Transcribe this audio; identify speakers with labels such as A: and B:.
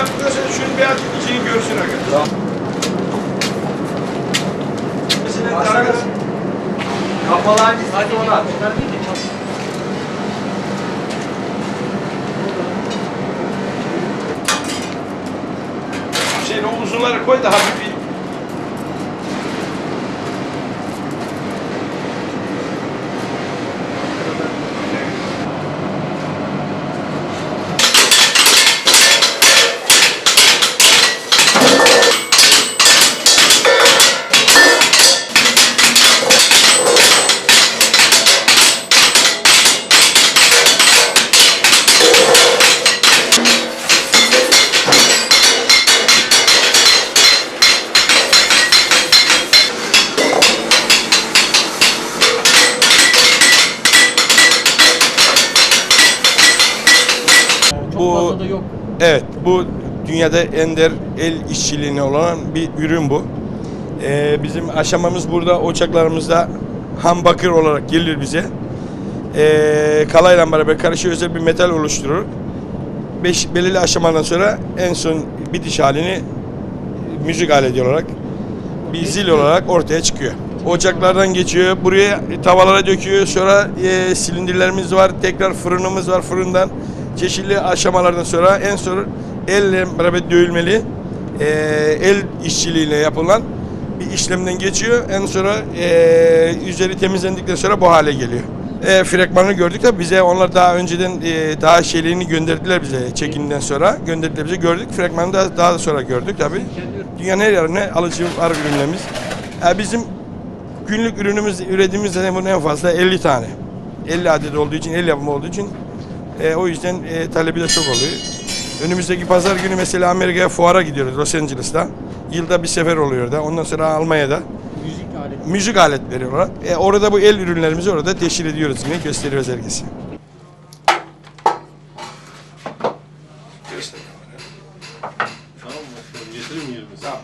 A: sonra şunu bir atın içini görsün arkadaşlar. Mesela
B: Başlarız.
A: dalga-
B: Kapalı hangisi? Hadi onu at.
A: Hüseyin o uzunları koy da hafif Bu-
C: fazla da yok.
A: Evet, bu dünyada ender el işçiliğine olan bir ürün bu. Ee, bizim aşamamız burada ocaklarımızda ham bakır olarak gelir bize. Ee, kalayla beraber karışıyor özel bir metal oluşturur. Beş, belirli aşamadan sonra en son bitiş halini müzik aleti olarak bir zil olarak ortaya çıkıyor. Ocaklardan geçiyor, buraya tavalara döküyor, sonra e, silindirlerimiz var, tekrar fırınımız var, fırından çeşitli aşamalardan sonra en son elle beraber dövülmeli, e, el işçiliğiyle yapılan bir işlemden geçiyor. En sonra e, üzeri temizlendikten sonra bu hale geliyor. E, fragmanını gördük de bize onlar daha önceden e, daha şeylerini gönderdiler bize çekimden sonra. Gönderdiler bize gördük. Fragmanı da daha da sonra gördük tabii. Dünyanın her yerine alıcı var ürünlerimiz. E, bizim günlük ürünümüz bunun en fazla 50 tane. 50 adet olduğu için, el yapımı olduğu için e, o yüzden e, talebi de çok oluyor. Önümüzdeki pazar günü mesela Amerika'ya fuara gidiyoruz Los Angeles'ta. Yılda bir sefer oluyor da. Ondan sonra Almanya'da
C: Müzik aleti.
A: müzik aletleri olarak. E, orada bu el ürünlerimizi orada teşhir ediyoruz yine gösteriyoruz herkese.
D: Tamam mı? Getireyim mi yerine?
A: Tamam.